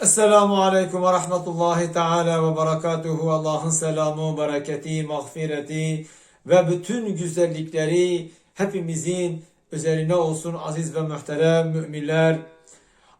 Esselamu Aleyküm ve Rahmetullahi Teala ve Berekatuhu. Allah'ın selamı, bereketi, mağfireti ve bütün güzellikleri hepimizin üzerine olsun aziz ve muhterem müminler.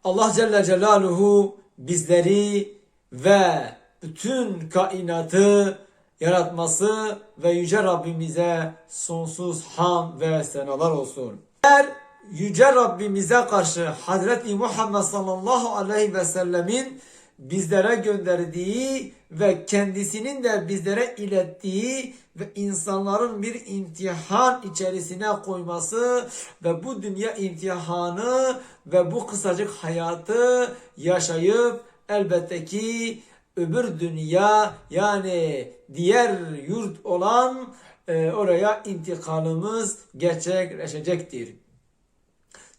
Allah Celle Celaluhu bizleri ve bütün kainatı yaratması ve Yüce Rabbimize sonsuz ham ve senalar olsun. Eğer Yüce Rabbimize karşı Hazreti Muhammed sallallahu aleyhi ve sellemin bizlere gönderdiği ve kendisinin de bizlere ilettiği ve insanların bir imtihan içerisine koyması ve bu dünya imtihanı ve bu kısacık hayatı yaşayıp elbette ki öbür dünya yani diğer yurt olan e, oraya intikalımız gerçekleşecektir.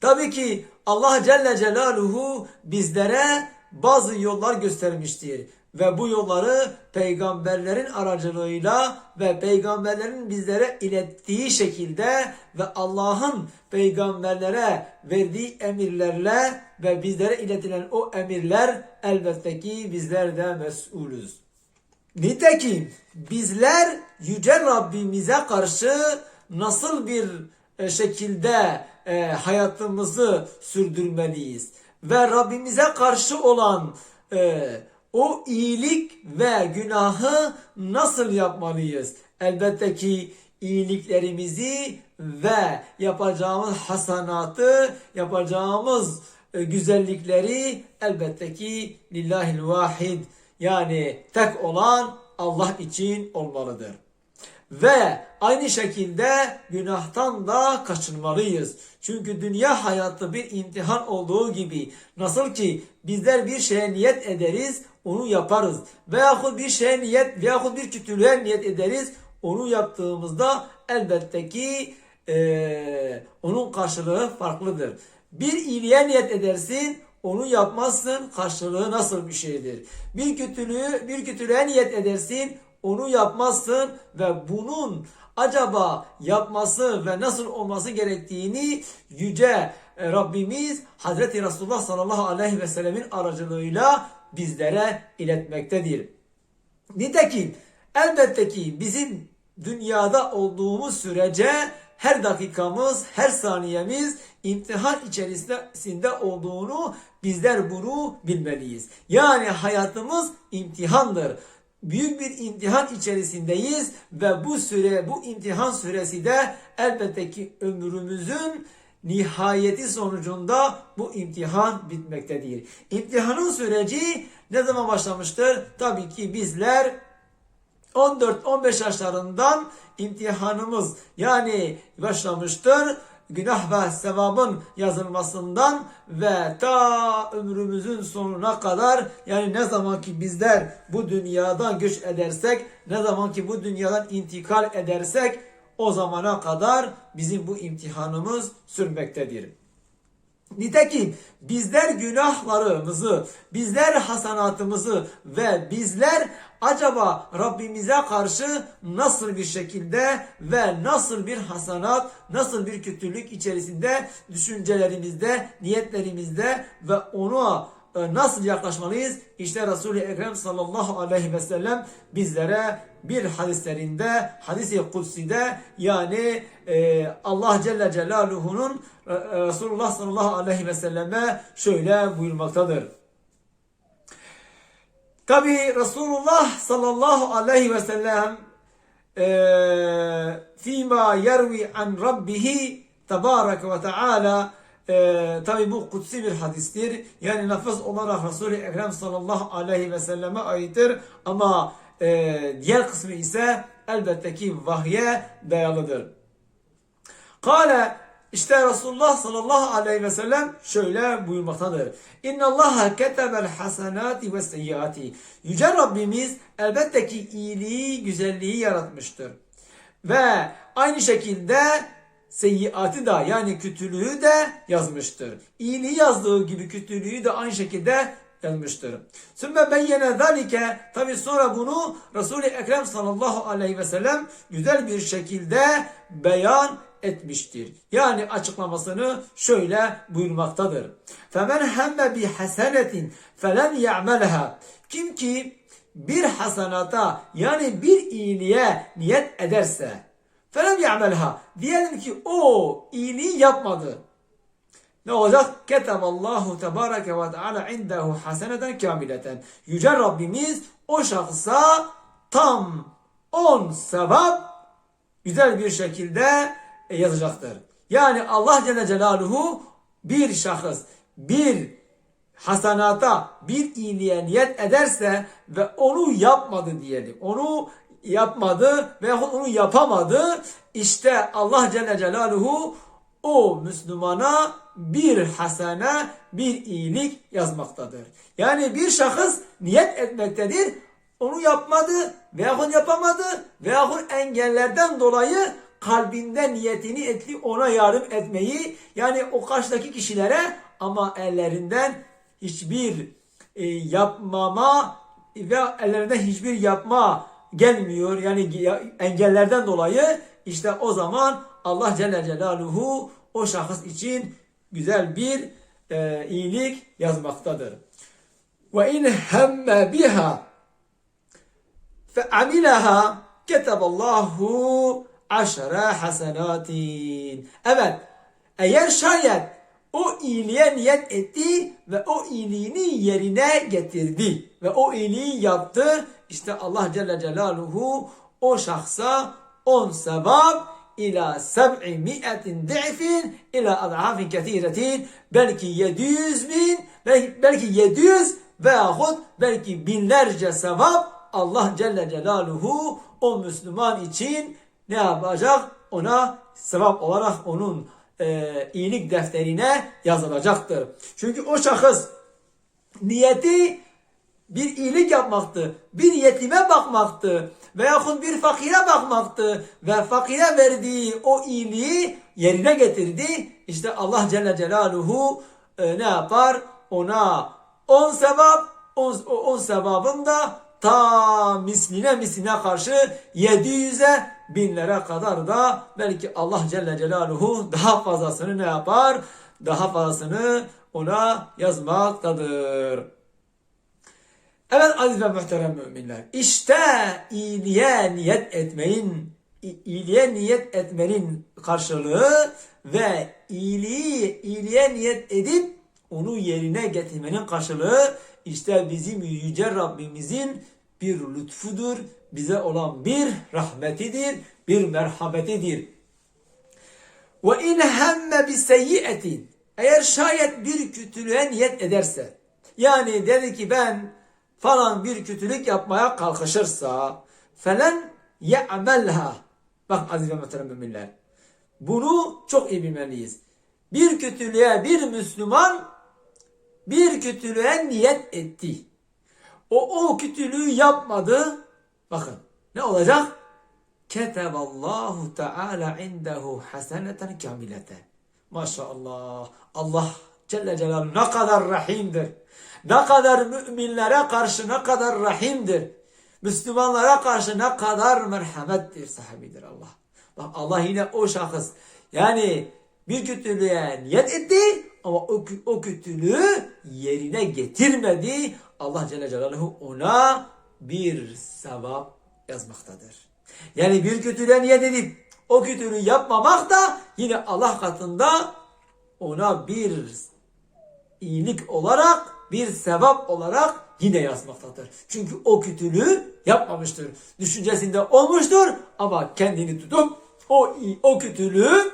Tabii ki Allah Celle Celaluhu bizlere bazı yollar göstermiştir. Ve bu yolları peygamberlerin aracılığıyla ve peygamberlerin bizlere ilettiği şekilde ve Allah'ın peygamberlere verdiği emirlerle ve bizlere iletilen o emirler elbette ki bizler de mesulüz. Nitekim bizler Yüce Rabbimize karşı nasıl bir şekilde e, hayatımızı sürdürmeliyiz. Ve Rabbimize karşı olan e, o iyilik ve günahı nasıl yapmalıyız? Elbette ki iyiliklerimizi ve yapacağımız hasanatı, yapacağımız e, güzellikleri elbette ki lillahil vahid yani tek olan Allah için olmalıdır. Ve aynı şekilde günahtan da kaçınmalıyız. Çünkü dünya hayatı bir imtihan olduğu gibi nasıl ki bizler bir şeye niyet ederiz, onu yaparız. Veyahut bir şeye niyet veyahut bir kötülüğe niyet ederiz, onu yaptığımızda elbette ki eee, onun karşılığı farklıdır. Bir iyiliğe niyet edersin, onu yapmazsın, karşılığı nasıl bir şeydir? Bir kötülüğü, bir kötülüğe niyet edersin, onu yapmazsın ve bunun acaba yapması ve nasıl olması gerektiğini yüce e, Rabbimiz Hazreti Resulullah sallallahu aleyhi ve sellemin aracılığıyla bizlere iletmektedir. Nitekim elbette ki bizim dünyada olduğumuz sürece her dakikamız, her saniyemiz imtihan içerisinde olduğunu bizler bunu bilmeliyiz. Yani hayatımız imtihandır büyük bir imtihan içerisindeyiz ve bu süre bu imtihan süresi de elbette ki ömrümüzün nihayeti sonucunda bu imtihan bitmektedir. İmtihanın süreci ne zaman başlamıştır? Tabii ki bizler 14-15 yaşlarından imtihanımız yani başlamıştır günah ve sevabın yazılmasından ve ta ömrümüzün sonuna kadar yani ne zaman ki bizler bu dünyadan göç edersek ne zaman ki bu dünyadan intikal edersek o zamana kadar bizim bu imtihanımız sürmektedir. Nitekim bizler günahlarımızı, bizler hasanatımızı ve bizler acaba Rabbimize karşı nasıl bir şekilde ve nasıl bir hasanat, nasıl bir kötülük içerisinde düşüncelerimizde, niyetlerimizde ve ona nasıl yaklaşmalıyız? İşte Resul-i Ekrem sallallahu aleyhi ve sellem bizlere bir hadislerinde, hadis-i kutsi'de yani e, Allah Celle Celaluhu'nun e, e, Resulullah sallallahu aleyhi ve selleme şöyle buyurmaktadır. Tabi Resulullah sallallahu aleyhi ve sellem e, fîmâ yervi an rabbihi tebarek ve teâlâ e, tabi bu kutsi bir hadistir. Yani lafız olarak Resul-i Ekrem sallallahu aleyhi ve selleme aittir. Ama e, diğer kısmı ise elbette ki vahye dayalıdır. Kale işte Resulullah sallallahu aleyhi ve sellem şöyle buyurmaktadır. İnna Allah ketebel hasenati ve seyyiati. Yüce Rabbimiz elbette ki iyiliği, güzelliği yaratmıştır. Ve aynı şekilde seyyiatı da yani kötülüğü de yazmıştır. İyiliği yazdığı gibi kötülüğü de aynı şekilde yazmıştır. Sümme beyyene zalike tabi sonra bunu Resul-i Ekrem sallallahu aleyhi ve sellem güzel bir şekilde beyan etmiştir. Yani açıklamasını şöyle buyurmaktadır. Femen hemme bi hasenetin felen ya'melha. Kim ki bir hasanata yani bir iyiliğe niyet ederse Felem ya'melha. Diyelim ki o iyiliği yapmadı. Ne olacak? Keteballahu tebareke ve teala indehu haseneten kamileten. Yüce Rabbimiz o şahsa tam on sevap güzel bir şekilde e, yazacaktır. Yani Allah Celle Celaluhu bir şahıs, bir hasanata, bir iyiliğe niyet ederse ve onu yapmadı diyelim. Onu yapmadı veyahut onu yapamadı. İşte Allah Celle Celaluhu o Müslümana bir hasene, bir iyilik yazmaktadır. Yani bir şahıs niyet etmektedir. Onu yapmadı veyahut yapamadı veyahut engellerden dolayı kalbinde niyetini etti ona yardım etmeyi yani o karşıdaki kişilere ama ellerinden hiçbir e, yapmama ve ellerinden hiçbir yapma gelmiyor. Yani engellerden dolayı işte o zaman Allah Celle Celaluhu o şahıs için güzel bir e, iyilik yazmaktadır. Ve in hemme biha fe amilaha keteballahu aşara hasenatin. Evet, eğer şayet o iyiliğe niyet etti ve o iyiliğini yerine getirdi ve o iyiliği yaptı. İşte Allah Celle Celaluhu o şahsa on sevap ila seb'i mi'etin di'fin ila adhafin kethiretin belki 700 bin belki, belki 700 veyahut belki binlerce sevap Allah Celle Celaluhu o Müslüman için ne yapacak? Ona sevap olarak onun e, iyilik defterine yazılacaktır. Çünkü o şahıs niyeti bir iyilik yapmaktı, bir yetime bakmaktı veyahut bir fakire bakmaktı ve fakire verdiği o iyiliği yerine getirdi. İşte Allah Celle Celaluhu e, ne yapar? Ona on sevap, on, on sevabın da ta misline misline karşı 700'e binlere kadar da belki Allah Celle Celaluhu daha fazlasını ne yapar? Daha fazlasını ona yazmaktadır. Evet aziz ve muhterem müminler. İşte iyiliğe niyet etmeyin, iyiliğe niyet etmenin karşılığı ve iyiliği iyiliğe niyet edip onu yerine getirmenin karşılığı işte bizim yüce Rabbimizin bir lütfudur, bize olan bir rahmetidir, bir merhametidir. Ve in hemme bi seyyiyetin eğer şayet bir kötülüğe niyet ederse yani dedi ki ben falan bir kötülük yapmaya kalkışırsa felen ye'melha bak aziz ve muhterem bunu çok iyi bilmeliyiz. Bir kötülüğe bir Müslüman bir kötülüğe niyet etti. O o kötülüğü yapmadı. Bakın ne olacak? Keteballahu Teala indehu haseneten kamileten. Maşallah. Allah Celle Celaluhu ne kadar rahimdir. Ne kadar müminlere karşı ne kadar rahimdir. Müslümanlara karşı ne kadar merhamettir sahibidir Allah. Bak Allah yine o şahıs yani bir kötülüğe niyet etti ama o, o kötülüğü yerine getirmedi. Allah Celle Celaluhu ona bir sevap yazmaktadır. Yani bir kötülüğe niyet edip o kötülüğü yapmamak da yine Allah katında ona bir iyilik olarak, bir sevap olarak yine yazmaktadır. Çünkü o kötülüğü yapmamıştır. Düşüncesinde olmuştur ama kendini tutup o o kötülüğü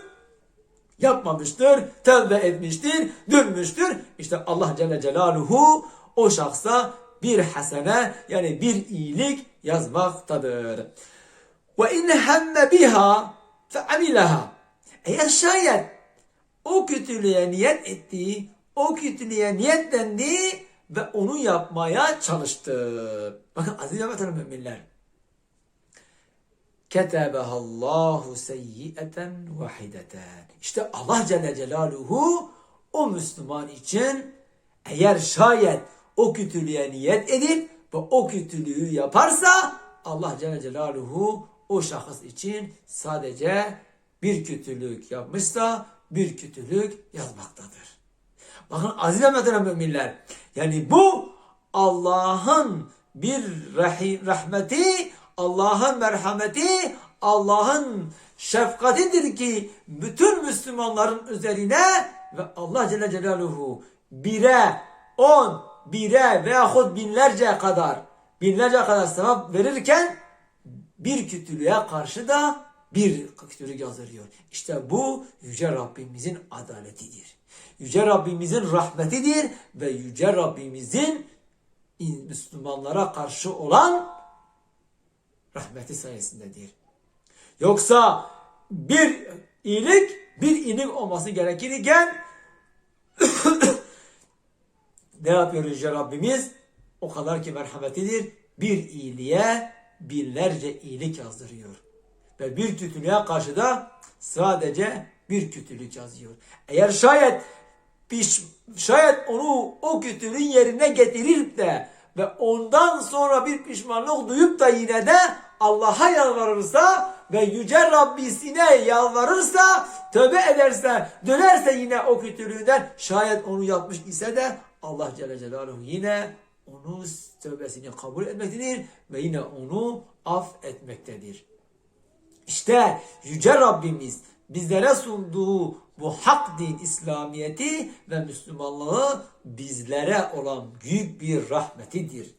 yapmamıştır, tövbe etmiştir, dönmüştür. İşte Allah Celle Celaluhu o şahsa bir hasene yani bir iyilik yazmaktadır. Ve in hemme biha fe amilaha. Eğer şayet o kötülüğe niyet etti, o kötülüğe niyetlendi ve onu yapmaya çalıştı. Bakın aziz ve müminler. Ketebehallahu seyyieten vahideten. İşte Allah Celle Celaluhu o Müslüman için eğer şayet o kötülüğe niyet edip ve o kötülüğü yaparsa Allah Celle Celaluhu o şahıs için sadece bir kötülük yapmışsa bir kötülük yazmaktadır. Bakın aziz ve müminler. Yani bu Allah'ın bir rahmeti, Allah'ın merhameti, Allah'ın şefkatidir ki bütün Müslümanların üzerine ve Allah Celle Celaluhu bire, on, bire veyahut binlerce kadar binlerce kadar sevap verirken bir kötülüğe karşı da bir kötülük yazdırıyor. İşte bu Yüce Rabbimizin adaletidir. Yüce Rabbimizin rahmetidir ve Yüce Rabbimizin Müslümanlara karşı olan rahmeti sayesindedir. Yoksa bir iyilik bir iyilik olması gerekirken ne yapıyor Yüce Rabbimiz? O kadar ki merhametidir. Bir iyiliğe binlerce iyilik yazdırıyor. Ve bir kötülüğe karşı da sadece bir kötülük yazıyor. Eğer şayet piş, şayet onu o kötülüğün yerine getirir de ve ondan sonra bir pişmanlık duyup da yine de Allah'a yalvarırsa ve yüce Rabbisine yalvarırsa, tövbe ederse, dönerse yine o kötülüğünden şayet onu yapmış ise de Allah Celle Celaluhu yine onun tövbesini kabul etmektedir ve yine onu affetmektedir. İşte Yüce Rabbimiz bizlere sunduğu bu hak din İslamiyeti ve Müslümanlığı bizlere olan büyük bir rahmetidir.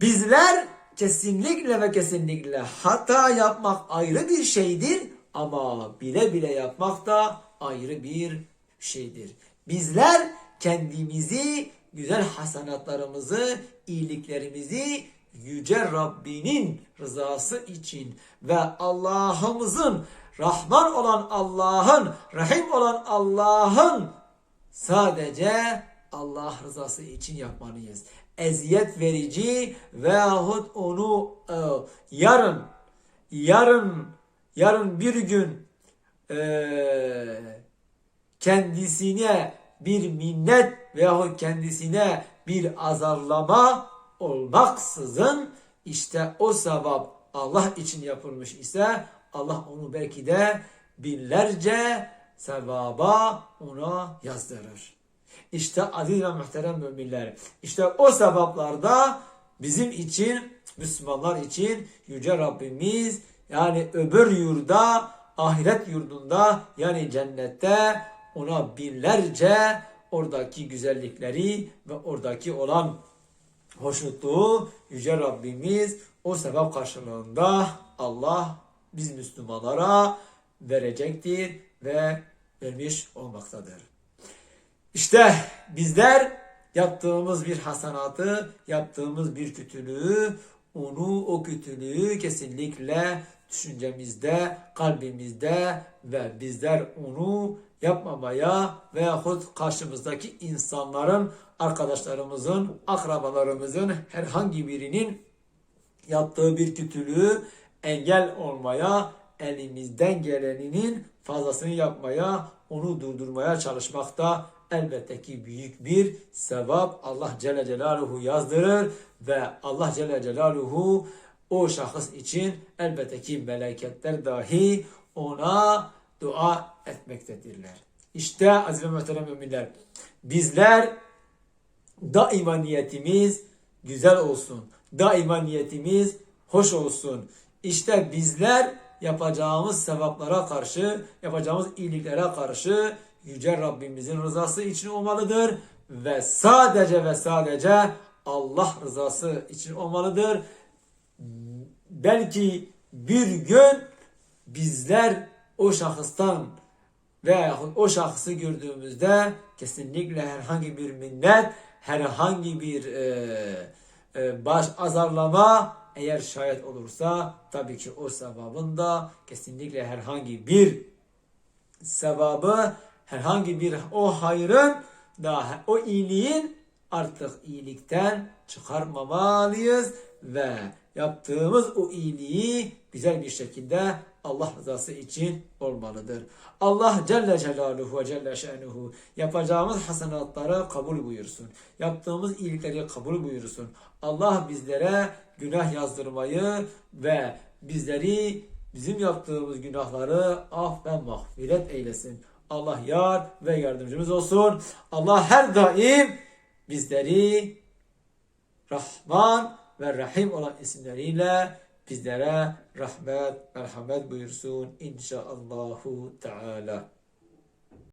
Bizler kesinlikle ve kesinlikle hata yapmak ayrı bir şeydir ama bile bile yapmak da ayrı bir şeydir. Bizler kendimizi, güzel hasanatlarımızı, iyiliklerimizi Yüce Rabbinin rızası için ve Allah'ımızın Rahman olan Allah'ın, Rahim olan Allah'ın sadece Allah rızası için yapmalıyız. Eziyet verici veyahut onu e, yarın yarın yarın bir gün e, kendisine bir minnet veyahut kendisine bir azarlama olmaksızın işte o sevap Allah için yapılmış ise Allah onu belki de binlerce sevaba ona yazdırır. İşte aziz ve muhterem müminler, işte o sevaplarda bizim için, Müslümanlar için Yüce Rabbimiz yani öbür yurda, ahiret yurdunda yani cennette ona binlerce oradaki güzellikleri ve oradaki olan hoşnutluğu Yüce Rabbimiz o sevap karşılığında Allah biz Müslümanlara verecektir ve vermiş olmaktadır. İşte bizler yaptığımız bir hasanatı, yaptığımız bir kötülüğü, onu o kötülüğü kesinlikle düşüncemizde, kalbimizde ve bizler onu yapmamaya veyahut karşımızdaki insanların, arkadaşlarımızın, akrabalarımızın herhangi birinin yaptığı bir kötülüğü engel olmaya, elimizden geleninin fazlasını yapmaya, onu durdurmaya çalışmakta elbette ki büyük bir sevap. Allah Celle Celaluhu yazdırır ve Allah Celle Celaluhu o şahıs için elbette ki meleketler dahi ona dua etmektedirler. İşte aziz ve muhterem müminler bizler daima niyetimiz güzel olsun. Daima niyetimiz hoş olsun. İşte bizler yapacağımız sevaplara karşı, yapacağımız iyiliklere karşı Yüce Rabbimizin rızası için olmalıdır. Ve sadece ve sadece Allah rızası için olmalıdır. Belki bir gün bizler o şahıstan veya o şahsı gördüğümüzde kesinlikle herhangi bir minnet, herhangi bir e, e, baş azarlama eğer şayet olursa tabii ki o sevabın da kesinlikle herhangi bir sevabı herhangi bir o hayrın da o iyiliğin artık iyilikten çıkarmamalıyız ve yaptığımız o iyiliği güzel bir şekilde Allah rızası için olmalıdır. Allah Celle Celaluhu ve Celle Şenuhu yapacağımız hasenatları kabul buyursun. Yaptığımız iyilikleri kabul buyursun. Allah bizlere günah yazdırmayı ve bizleri bizim yaptığımız günahları af ve mağfiret eylesin. Allah yar ve yardımcımız olsun. Allah her daim bizleri Rahman ve Rahim olan isimleriyle bizlere rahmet, merhamet buyursun inşaallahu teala.